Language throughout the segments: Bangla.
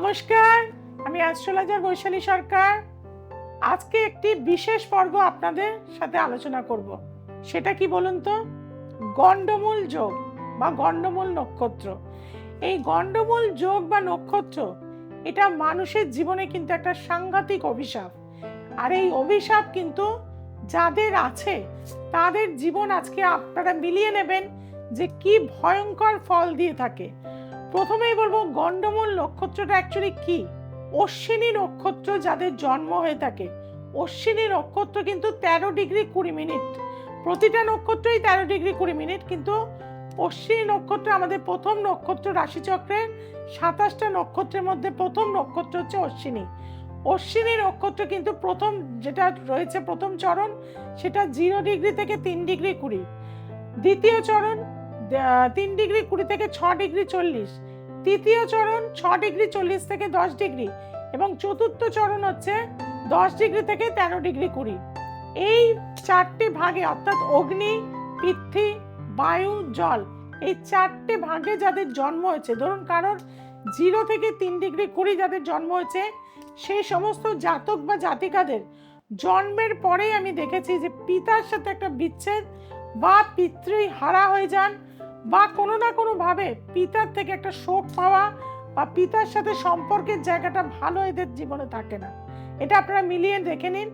নমস্কার, আমি অ্যাস্ট্রোলজার বৈশালী সরকার। আজকে একটি বিশেষ পর্ব আপনাদের সাথে আলোচনা করব। সেটা কি বলুন তো? গণ্ডমূল যোগ বা গণ্ডমূল নক্ষত্র। এই গণ্ডমূল যোগ বা নক্ষত্র, এটা মানুষের জীবনে কিন্তু একটা সাংঘাতিক অভিশাপ। আর এই অভিশাপ কিন্তু যাদের আছে, তাদের জীবন আজকে আপনারা মিলিয়ে নেবেন যে কি ভয়ঙ্কর ফল দিয়ে থাকে। প্রথমেই বলব গণ্ডমূল নক্ষত্রটা অ্যাকচুয়ালি কি? অশ্বিনী নক্ষত্র যাদের জন্ম হয়ে থাকে। অশ্বিনী নক্ষত্র কিন্তু তেরো ডিগ্রি কুড়ি মিনিট। প্রতিটা নক্ষত্রই তেরো ডিগ্রি কুড়ি মিনিট, কিন্তু অশ্বিনী নক্ষত্র আমাদের প্রথম নক্ষত্র রাশিচক্রের সাতাশটা নক্ষত্রের মধ্যে প্রথম নক্ষত্র হচ্ছে অশ্বিনী। অশ্বিনী নক্ষত্র কিন্তু প্রথম যেটা রয়েছে প্রথম চরণ, সেটা জিরো ডিগ্রি থেকে তিন ডিগ্রি কুড়ি। দ্বিতীয় চরণ তিন ডিগ্রি কুড়ি থেকে ছ ডিগ্রি চল্লিশ। তৃতীয় চরণ ছ ডিগ্রি চল্লিশ থেকে দশ ডিগ্রি এবং চতুর্থ চরণ হচ্ছে দশ ডিগ্রি থেকে তেরো ডিগ্রি কুড়ি। এই চারটে ভাগে অর্থাৎ অগ্নি, পৃথ্বী, বায়ু, জল, এই চারটে ভাগে যাদের জন্ম হয়েছে, ধরুন কারোর জিরো থেকে তিন ডিগ্রি কুড়ি যাদের জন্ম হয়েছে, সেই সমস্ত জাতক বা জাতিকাদের জন্মের পরেই আমি দেখেছি যে পিতার সাথে একটা বিচ্ছেদ বা পিতৃ হারা হয়ে যান বা কোনো না কোনোভাবে পিতার থেকে একটা শোক পাওয়া বা পিতার সাথে সম্পর্কের জায়গাটা ভালো এদের জীবনে থাকে না। এটা আপনারা মিলিয়ে দেখে নিন।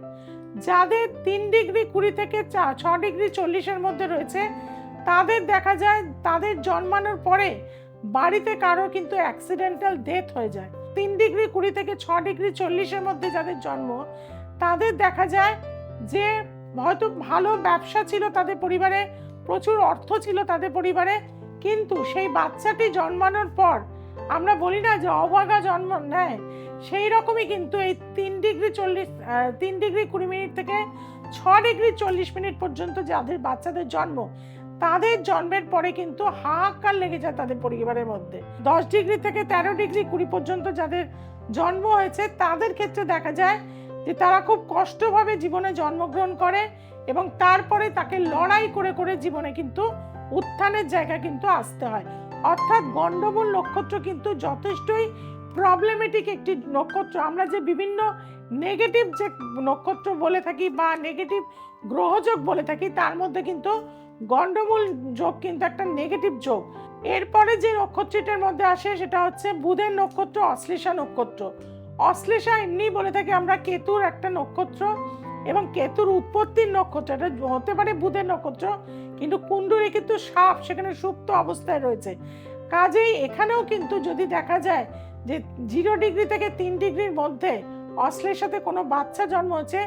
যাদের তিন ডিগ্রি কুড়ি থেকে চা- ছ ডিগ্রি চল্লিশের মধ্যে রয়েছে, তাদের দেখা যায় তাদের জন্মানোর পরে বাড়িতে কারও কিন্তু অ্যাক্সিডেন্টাল ডেথ হয়ে যায়। তিন ডিগ্রি কুড়ি থেকে ছ ডিগ্রি চল্লিশের মধ্যে যাদের জন্ম, তাদের দেখা যায় যে হয়তো ভালো ব্যবসা ছিল তাদের পরিবারে প্রচুর অর্থ ছিল তাদের পরিবারে, কিন্তু সেই বাচ্চাটি জন্মানোর পর, আমরা বলি না যে অভাগা জন্ম নেয় সেই রকমই কিন্তু এই তিন ডিগ্রি চল্লিশ তিন ডিগ্রি কুড়ি মিনিট থেকে ছ ডিগ্রি চল্লিশ মিনিট পর্যন্ত যাদের বাচ্চাদের জন্ম, তাদের জন্মের পরে কিন্তু হাহাকার লেগে যায় তাদের পরিবারের মধ্যে। দশ ডিগ্রি থেকে তেরো ডিগ্রি কুড়ি পর্যন্ত যাদের জন্ম হয়েছে, তাদের ক্ষেত্রে দেখা যায় যে তারা খুব কষ্টভাবে জীবনে জন্মগ্রহণ করে এবং তারপরে তাকে লড়াই করে করে জীবনে কিন্তু উত্থানের জায়গা কিন্তু আসতে হয়। অর্থাৎ গণ্ডমূল নক্ষত্র কিন্তু যথেষ্টই প্রবলেমেটিক একটি নক্ষত্র। আমরা যে বিভিন্ন নেগেটিভ যে নক্ষত্র বলে থাকি বা নেগেটিভ গ্রহযোগ বলে থাকি, তার মধ্যে কিন্তু গণ্ডমূল যোগ কিন্তু একটা নেগেটিভ যোগ। এরপরে যে নক্ষত্রটার মধ্যে আসে সেটা হচ্ছে বুধের নক্ষত্র, অশ্লেষা নক্ষত্র। অশ্লেষা এমনি বলে থাকি আমরা কেতুর একটা নক্ষত্র। এবং কেতুর উৎপত্তির নক্ষত্র, এটা হতে পারে বুধের নক্ষত্র, কিন্তু কুণ্ডলী কিন্তু সাপ, সেখানে সুপ্ত অবস্থায় রয়েছে। কাজেই এখানেও কিন্তু যদি দেখা যায় যে জিরো ডিগ্রি থেকে তিন ডিগ্রির মধ্যে অশ্লের সাথে কোনো বাচ্চা জন্ম হচ্ছে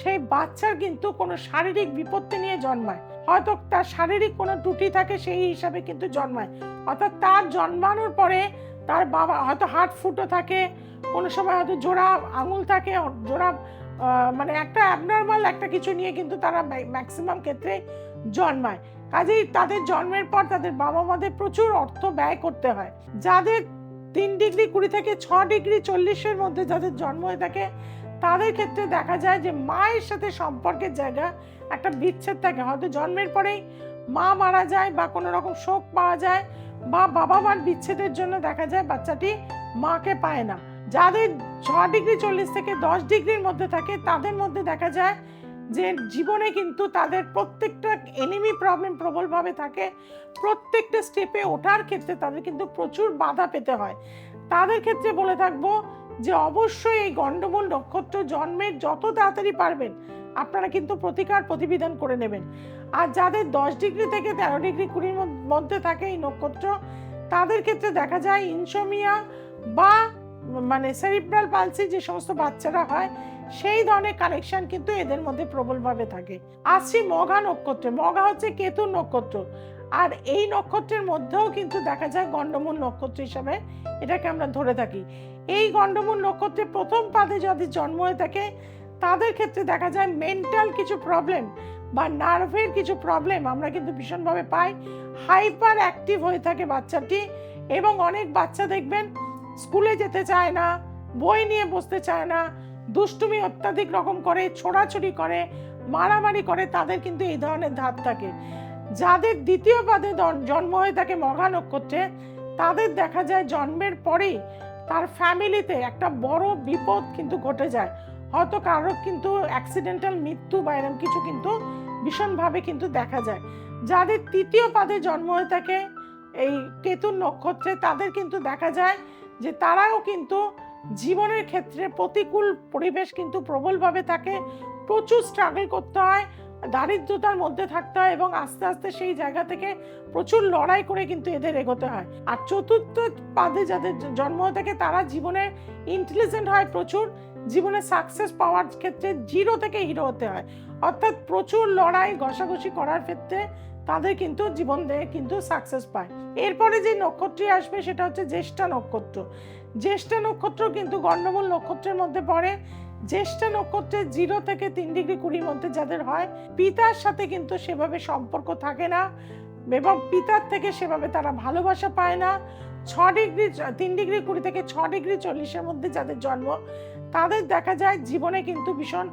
সেই বাচ্চার কিন্তু কোনো শারীরিক বিপত্তি নিয়ে জন্মায়। হয়তো তার শারীরিক কোনো ত্রুটি থাকে, সেই হিসাবে কিন্তু জন্মায়। অর্থাৎ তার জন্মানোর পরে তার বাবা হয়তো হার্ট ফুটো থাকে, কোনো সময় হয়তো জোড়া আঙুল থাকে, জোড়া মানে একটা অ্যাবনর্মাল একটা কিছু নিয়ে কিন্তু তারা ম্যাক্সিমাম ক্ষেত্রে জন্মায়। কাজেই তাদের জন্মের পর তাদের বাবা মাদের প্রচুর অর্থ ব্যয় করতে হয়। যাদের তিন ডিগ্রি, কুড়ি থেকে ছ ডিগ্রি, চল্লিশের মধ্যে যাদের জন্ম হয়ে থাকে, তাদের ক্ষেত্রে দেখা যায় যে মায়ের সাথে সম্পর্কের জায়গা একটা বিচ্ছেদ থাকে। হয়তো জন্মের পরেই মা মারা যায় বা কোনো রকম শোক পাওয়া যায় বা বাবা মার বিচ্ছেদের জন্য দেখা যায় বাচ্চাটি মাকে পায় না। যাদের ছ ডিগ্রি চল্লিশ থেকে দশ ডিগ্রির মধ্যে থাকে, তাদের মধ্যে দেখা যায় যে জীবনে কিন্তু তাদের প্রত্যেকটা এনিমি প্রবলেম প্রবলভাবে থাকে। প্রত্যেকটা স্টেপে ওঠার ক্ষেত্রে তাদের কিন্তু প্রচুর বাধা পেতে হয়। তাদের ক্ষেত্রে বলে থাকব যে অবশ্যই এই গণ্ডমূল নক্ষত্র জন্মের যত তাড়াতাড়ি পারবেন, আপনারা কিন্তু প্রতিকার প্রতিবিধান করে নেবেন। আর যাদের দশ ডিগ্রি থেকে তেরো ডিগ্রি কুড়ির মধ্যে থাকে এই নক্ষত্র, তাদের ক্ষেত্রে দেখা যায় ইনসোমিয়া বা মানে সেরিব্রাল পালসি যে সমস্ত বাচ্চারা হয়, সেই ধরনের কানেকশন কিন্তু এদের মধ্যে প্রবলভাবে থাকে। আসছি মঘা নক্ষত্রে, মঘা হচ্ছে কেতুর নক্ষত্র। আর এই নক্ষত্রের মধ্যেও কিন্তু দেখা যায় গণ্ডমূল নক্ষত্র হিসাবে এটাকে আমরা ধরে থাকি। এই গণ্ডমূল নক্ষত্রে প্রথম পাদে যদি জন্ম হয়ে থাকে, তাদের ক্ষেত্রে দেখা যায় মেন্টাল কিছু প্রবলেম বা নার্ভের কিছু প্রবলেম আমরা কিন্তু ভীষণভাবে পাই। হাইপার অ্যাক্টিভ হয়ে থাকে বাচ্চাটি এবং অনেক বাচ্চা দেখবেন স্কুলে যেতে চায় না, বই নিয়ে বসতে চায় না, দুষ্টুমি অত্যাধিক রকম করে, ছোড়াছুড়ি করে, মারামারি করে, তাদের কিন্তু এই ধরনের ধাত থাকে। যাদের দ্বিতীয় পাদে জন্ম হয়ে থাকে মঘা নক্ষত্রে তাদের দেখা যায় জন্মের পরেই তার ফ্যামিলিতে একটা বড় বিপদ কিন্তু ঘটে যায়। হয়তো কারও কিন্তু অ্যাক্সিডেন্টাল মৃত্যু বা এরকম কিছু কিন্তু ভীষণভাবে কিন্তু দেখা যায়। যাদের তৃতীয় পাদে জন্ম হয়ে থাকে এই কেতুর নক্ষত্রে, তাদের কিন্তু দেখা যায় যে তারাও কিন্তু জীবনের ক্ষেত্রে প্রতিকূল পরিবেশ কিন্তু প্রবলভাবে থাকে প্রচুর স্ট্রাগল করতে হয়, দারিদ্রতার মধ্যে থাকতে হয় এবং আস্তে আস্তে সেই জায়গা থেকে প্রচুর লড়াই করে কিন্তু এদের এগোতে হয়। আর চতুর্থ পাদে যাদের জন্ম থাকে তারা জীবনে ইন্টেলিজেন্ট হয়, প্রচুর জীবনে সাকসেস পাওয়ার ক্ষেত্রে জিরো থেকে হিরো হতে হয়। অর্থাৎ প্রচুর লড়াই, ঘষাঘষি করার ক্ষেত্রে তাদের কিন্তু জীবন কিন্তু সাকসেস পায়। এরপরে যে নক্ষত্রটি আসবে সেটা হচ্ছে জ্যেষ্ঠা নক্ষত্র। জ্যেষ্ঠা নক্ষত্র কিন্তু গণ্ডমূল নক্ষত্রের মধ্যে পড়ে। জ্যেষ্ঠা নক্ষত্রে জিরো থেকে তিন ডিগ্রি কুড়ির মধ্যে যাদের হয়, পিতার সাথে কিন্তু সেভাবে সম্পর্ক থাকে না এবং পিতার থেকে সেভাবে তারা ভালোবাসা পায় না। ছ ডিগ্রি তিন ডিগ্রি কুড়ি থেকে ছ ডিগ্রি চল্লিশের মধ্যে যাদের জন্ম, তাদের দেখা যায় জীবনে কিন্তু ভীষণ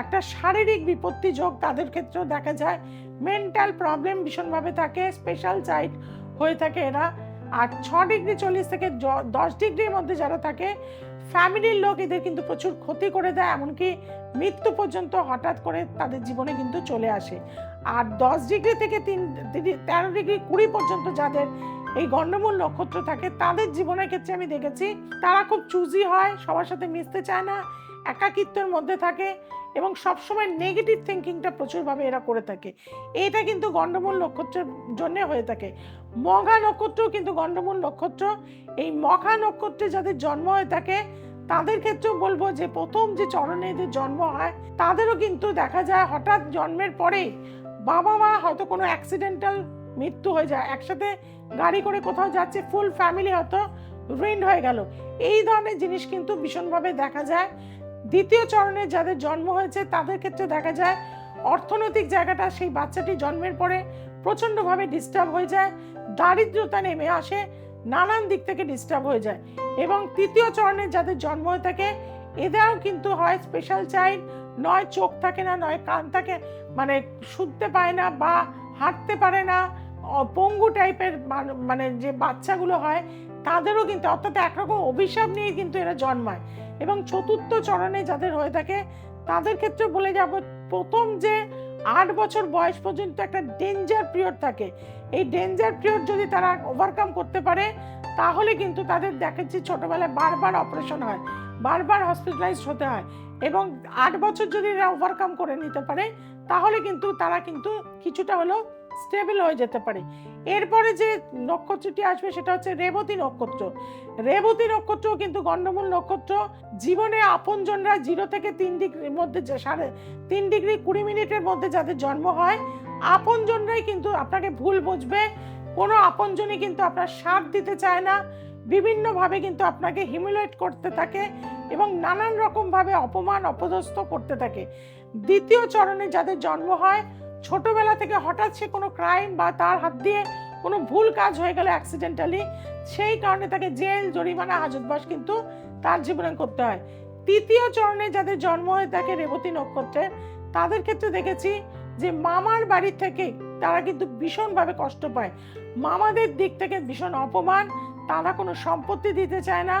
একটা শারীরিক বিপত্তি যোগ তাদের ক্ষেত্রেও দেখা যায়। মেন্টাল প্রবলেম ভীষণভাবে থাকে স্পেশাল চাইল্ড হয়ে থাকে এরা। আর ছ ডিগ্রি চল্লিশ থেকে দশ ডিগ্রির মধ্যে যারা থাকে ফ্যামিলির লোক এদের কিন্তু প্রচুর ক্ষতি করে দেয়, এমনকি মৃত্যু পর্যন্ত হঠাৎ করে তাদের জীবনে কিন্তু চলে আসে। আর দশ ডিগ্রি থেকে তিন, তেরো ডিগ্রি কুড়ি পর্যন্ত যাদের এই গণ্ডমূল নক্ষত্র থাকে, তাদের জীবনের ক্ষেত্রে আমি দেখেছি, তারা খুব চুজি হয়, সবার সাথে মিশতে চায় না। একাকিত্বের মধ্যে থাকে এবং সবসময় নেগেটিভ থিঙ্কিংটা প্রচুরভাবে এরা করে থাকে। এটা কিন্তু গণ্ডমূল নক্ষত্রের জন্য হয়ে থাকে। মঘা নক্ষত্রও কিন্তু গণ্ডমূল নক্ষত্র। এই মঘা নক্ষত্রে যাদের জন্ম হয়ে থাকে, তাদের ক্ষেত্রেও বলব যে প্রথম যে চরণে এদের জন্ম হয়, তাদেরও কিন্তু দেখা যায় হঠাৎ জন্মের পরেই বাবা মা হয়তো কোনো অ্যাক্সিডেন্টাল মৃত্যু হয়ে যায়। একসাথে গাড়ি করে কোথাও যাচ্ছে ফুল ফ্যামিলি হয়তো রুইন্ড হয়ে গেল। এই ধরনের জিনিস কিন্তু ভীষণভাবে দেখা যায়। দ্বিতীয় চরণে যাদের জন্ম হয়েছে, তাদের ক্ষেত্রে দেখা যায় অর্থনৈতিক জায়গাটা সেই বাচ্চাটি জন্মের পরে প্রচণ্ডভাবে ডিস্টার্ব হয়ে যায়, দারিদ্রতা নেমে আসে, নানান দিক থেকে ডিস্টার্ব হয়ে যায়। এবং তৃতীয় চরণে যাদের জন্ম হয়ে থাকে, এদেরও কিন্তু হয় স্পেশাল চাইল্ড নয় চোখ থাকে না, নয় কান থাকে মানে শুনতে পায় না বা হাঁটতে পারে না পঙ্গু টাইপের মানে যে বাচ্চাগুলো হয়, তাদেরও কিন্তু, অর্থাৎ একরকম অভিশাপ নিয়ে কিন্তু এরা জন্মায়। এবং চতুর্থ চরণে যাদের হয়ে থাকে, তাদের ক্ষেত্রে বলে যাব, প্রথম যে আট বছর বয়স পর্যন্ত একটা ডেঞ্জার পিরিয়ড থাকে। এই ডেঞ্জার পিরিয়ড যদি তারা ওভারকাম করতে পারে, তাহলে কিন্তু তাদের দেখেছি ছোটোবেলায় বারবার অপারেশন হয়, বারবার হসপিটালাইজড হতে হয় এবং আট বছর যদি এরা ওভারকাম করে নিতে পারে, তাহলে কিন্তু তারা কিন্তু কিছুটা হলেও স্টেবল হয়ে যেতে পারে। এরপরে যে নক্ষত্রটি আসবে সেটা হচ্ছে রেবতী নক্ষত্র। রেবতী নক্ষত্র কিন্তু গণ্ডমূল নক্ষত্র। জীবনে আপনজনরা জিরো থেকে তিন ডিগ্রির মধ্যে সাড়ে তিন ডিগ্রি কুড়ি মিনিটের মধ্যে যাদের জন্ম হয়, আপনজনরাই কিন্তু আপনাকে ভুল বুঝবে। কোনো আপনজনই কিন্তু আপনার সাথ দিতে চায় না। বিভিন্নভাবে কিন্তু আপনাকে হিমিলেট করতে থাকে এবং নানান রকমভাবে অপমান, অপদস্থ করতে থাকে। দ্বিতীয় চরণে যাদের জন্ম হয় ছোটবেলা থেকে হঠাৎ সে কোনো ক্রাইম বা তার হাত দিয়ে কোনো ভুল কাজ হয়ে গেল অ্যাক্সিডেন্টালি সেই কারণে তাকে জেল, জরিমানা, হাজতবাস কিন্তু তার জীবনে করতে হয়। তৃতীয় চরণে যাদের জন্ম হয়ে থাকে রেবতী নক্ষত্রে। তাদের ক্ষেত্রে দেখেছি যে মামার বাড়ি থেকে তারা কিন্তু ভীষণভাবে কষ্ট পায়। মামাদের দিক থেকে ভীষণ অপমান, তারা কোনো সম্পত্তি দিতে চায় না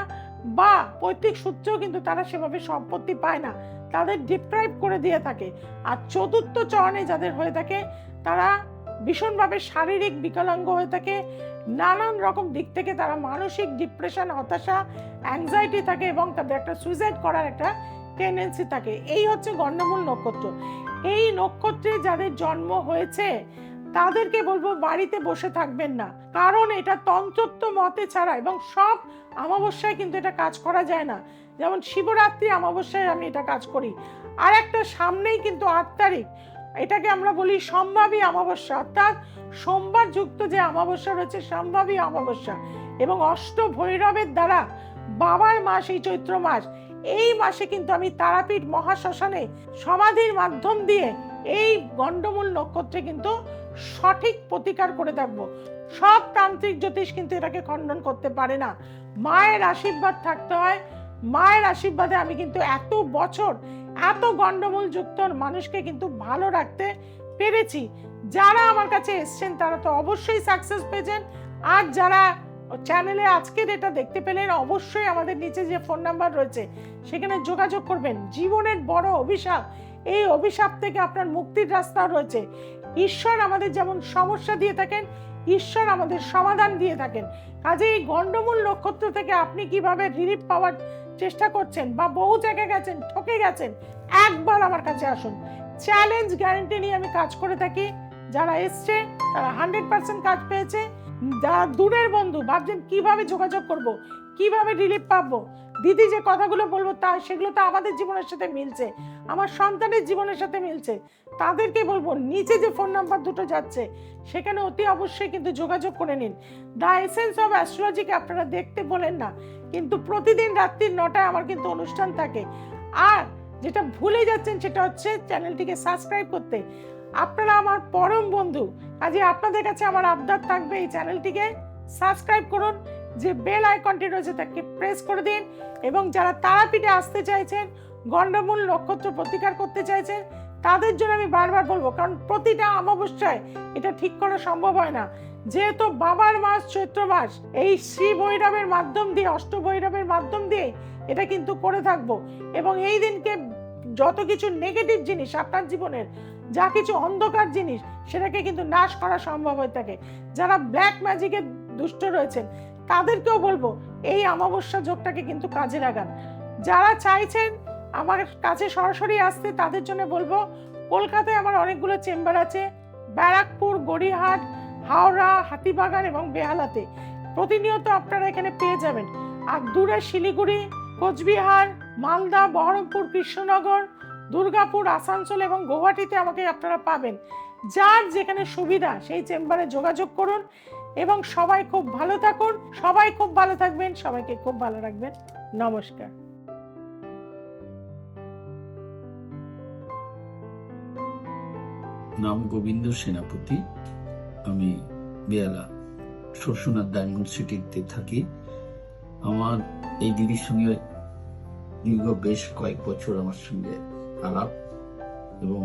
বা পৈতৃক সূত্রেও কিন্তু তারা সেভাবে সম্পত্তি পায় না। তাদের ডিপ্রাইভ করে দিয়ে থাকে। আর চতুর্থ চরণে যাদের হয়ে থাকে, তারা ভীষণভাবে শারীরিক বিকলাঙ্গ হয়ে থাকে। নানান রকম দিক থেকে তারা মানসিক ডিপ্রেশন হতাশা অ্যাংজাইটি থাকে এবং তাদের একটা সুইসাইড করার একটা টেন্ডেন্সি থাকে। এই হচ্ছে গণ্ডমূল নক্ষত্র। এই নক্ষত্রে যাদের জন্ম হয়েছে, তাদেরকে বলব বাড়িতে বসে থাকবেন না। কারণ এটা তন্ত্রত্ব মতে ছাড়া এবং সব অমাবস্যায় কিন্তু এটা কাজ করা যায় না। যেমন শিবরাত্রি অমাবস্যায় আমি এটা কাজ করি। আর একটা সামনেই কিন্তু আট তারিখ, এটাকে আমরা বলি সম্ভাবী অমাবস্যা। অর্থাৎ সোমবার যুক্ত যে অমাবস্যা রয়েছে, সম্ভাবী অমাবস্যা। এবং অষ্ট ভৈরবের দ্বারা বাবার মাস, এই চৈত্র মাস, এই মাসে কিন্তু আমি তারাপীঠ মহাশ্মশানে সমাধির মাধ্যম দিয়ে এই গণ্ডমূল নক্ষত্রে কিন্তু সঠিক প্রতিকার করে থাকব। সব তান্ত্রিক জ্যোতিষ কিন্তু এটাকে খণ্ডন করতে পারে না। মায়ের আশীর্বাদ থাকতে হয়। মায়ের আশীর্বাদে আমি কিন্তু এত বছর এত গণ্ডমূল যুক্ত মানুষকে কিন্তু ভালো রাখতে পেরেছি। যারা আমার কাছে এসছেন, তারা তো অবশ্যই সাকসেস পেয়েছেন। আর যারা চ্যানেলে আজকে এটা দেখতে পেলেন, অবশ্যই আমাদের নিচে যে ফোন নাম্বার রয়েছে, সেখানে যোগাযোগ করবেন। জীবনের বড় অভিশাপ, এই অভিশাপ থেকে আপনার মুক্তির রাস্তাও রয়েছে। ঈশ্বর আমাদের যেমন সমস্যা দিয়ে থাকেন ঈশ্বর আমাদের সমাধান দিয়ে থাকেন। কাজে এই গণ্ডমূল নক্ষত্র থেকে আপনি কীভাবে রিলিফ পাওয়ার চেষ্টা করছেন বা বহু জায়গায় গেছেন, ঠকে গেছেন, একবার আমার কাছে আসুন। চ্যালেঞ্জ গ্যারেন্টি নিয়ে আমি কাজ করে থাকি। যারা এসছে, তারা হান্ড্রেড পার্সেন্ট কাজ পেয়েছে। যারা দূরের বন্ধু, ভাবছেন কীভাবে যোগাযোগ করব, কীভাবে রিলিফ পাবো দিদি যে কথাগুলো বলব, তা সেগুলো তো আমাদের জীবনের সাথে মিলছে, আমার সন্তানের জীবনের সাথে মিলছে। তাদেরকে বলব, নিচে যে ফোন নাম্বার দুটো যাচ্ছে, সেখানে অতি অবশ্যই কিন্তু যোগাযোগ করে নিন। দ্য এসেন্স অফ অ্যাস্ট্রোলজিকে আপনারা দেখতে বলেন না, কিন্তু প্রতিদিন রাত্রির নটায় আমার কিন্তু অনুষ্ঠান থাকে। আর যেটা ভুলে যাচ্ছেন সেটা হচ্ছে চ্যানেলটিকে সাবস্ক্রাইব করতে। আপনারা আমার পরম বন্ধু কাজে আপনাদের কাছে আমার আবদার থাকবে এই চ্যানেলটিকে সাবস্ক্রাইব করুন। যে বেল আইকনটি রয়েছে তাকে প্রেস করে দিন এবং যারা তারাপীঠে আসতে চাইছেন, গণ্ডমূল নক্ষত্র প্রতিকার করতে চাইছেন, তাদের জন্য আমি বারবার বলব, কারণ প্রতিটা অমাবস্যায় এটা ঠিক করা সম্ভব হয় না। যেহেতু বাবার মাস চৈত্র মাস, এই শ্রী ভৈরবের মাধ্যম দিয়ে, অষ্ট ভৈরবের মাধ্যম দিয়ে এটা কিন্তু করে থাকব। এবং এই দিনকে যত কিছু নেগেটিভ জিনিস, আপনার জীবনের যা কিছু অন্ধকার জিনিস, সেটাকে কিন্তু নাশ করা সম্ভব হয়ে থাকে। যারা ব্ল্যাক ম্যাজিকের দুষ্ট রয়েছেন তাদেরকেও বলব, এই অমাবস্যা যোগটাকে কিন্তু কাজে লাগান। যারা চাইছেন আমার কাছে সরাসরি আসতে, তাদের জন্য বলব, কলকাতায় আমার অনেকগুলো চেম্বার আছে। ব্যারাকপুর, গড়িয়াহাট, হাওড়া, হাতিবাগান এবং বেহালাতে। প্রতিনিয়ত আপনারা এখানে পেয়ে যাবেন। আর দূরে শিলিগুড়ি, কোচবিহার, মালদা, বহরমপুর, কৃষ্ণনগর, দুর্গাপুর, আসানসোল এবং গৌহাটিতে আমাকে আপনারা পাবেন। যার যেখানে সুবিধা, সেই চেম্বারে যোগাযোগ করুন। এবং সবাই খুব ভালো থাকুন। সবাই খুব ভালো থাকবেন, সবাইকে খুব ভালো রাখবেন। নমস্কার। নাম গোবিন্দ সেনাপতি। আমি বেয়ালা শর্ষুনাথ ডায়মন্ড সিটিতে থাকি। আমার এই দিদির সঙ্গে দীর্ঘ বেশ কয়েক বছর আমার সঙ্গে আলাপ এবং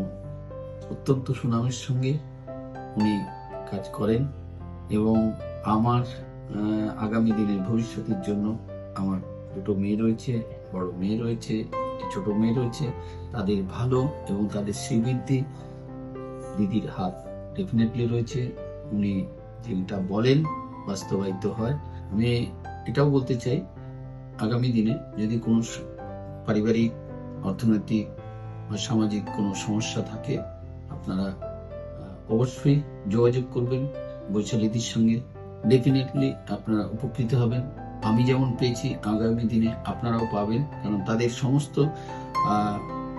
অত্যন্ত সুনামের সঙ্গে উনি কাজ করেন। এবং আমার আগামী দিনের ভবিষ্যতের জন্য আমার দুটো মেয়ে রয়েছে, বড় মেয়ে রয়েছে ছোট মেয়ে রয়েছে, তাদের ভালো এবং তাদের শ্রীবৃদ্ধি দিদির হাত ডেফিনেটলি রয়েছে। উনি যেটা বলেন বাস্তবায়িত হয়। আমি এটাও বলতে চাই, আগামী দিনে যদি কোনো পারিবারিক, অর্থনৈতিক বা সামাজিক কোনো সমস্যা থাকে, আপনারা অবশ্যই যোগাযোগ করবেন। বৈশালীদির সঙ্গে। ডেফিনেটলি আপনারা উপকৃত হবেন। আমি যেমন পেয়েছি, আগামী দিনে আপনারাও পাবেন। কারণ তাদের সমস্ত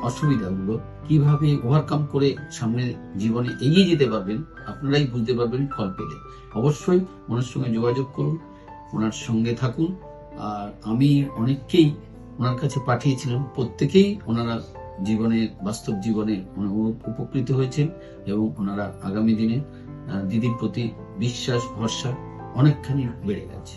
অসুবিধাগুলো কীভাবে ওভারকাম করে সামনে জীবনে এগিয়ে যেতে পারবেন, আপনারাই বুঝতে পারবেন ফল পেলে। অবশ্যই ওনার সঙ্গে যোগাযোগ করুন, ওনার সঙ্গে থাকুন। আর আমি অনেককেই ওনার কাছে পাঠিয়েছিলাম। প্রত্যেকেই ওনারা জীবনে, বাস্তব জীবনে উপকৃত হয়েছেন এবং ওনারা আগামী দিনে দিদির প্রতি বিশ্বাস ভরসা অনেকখানি বেড়ে গেছে।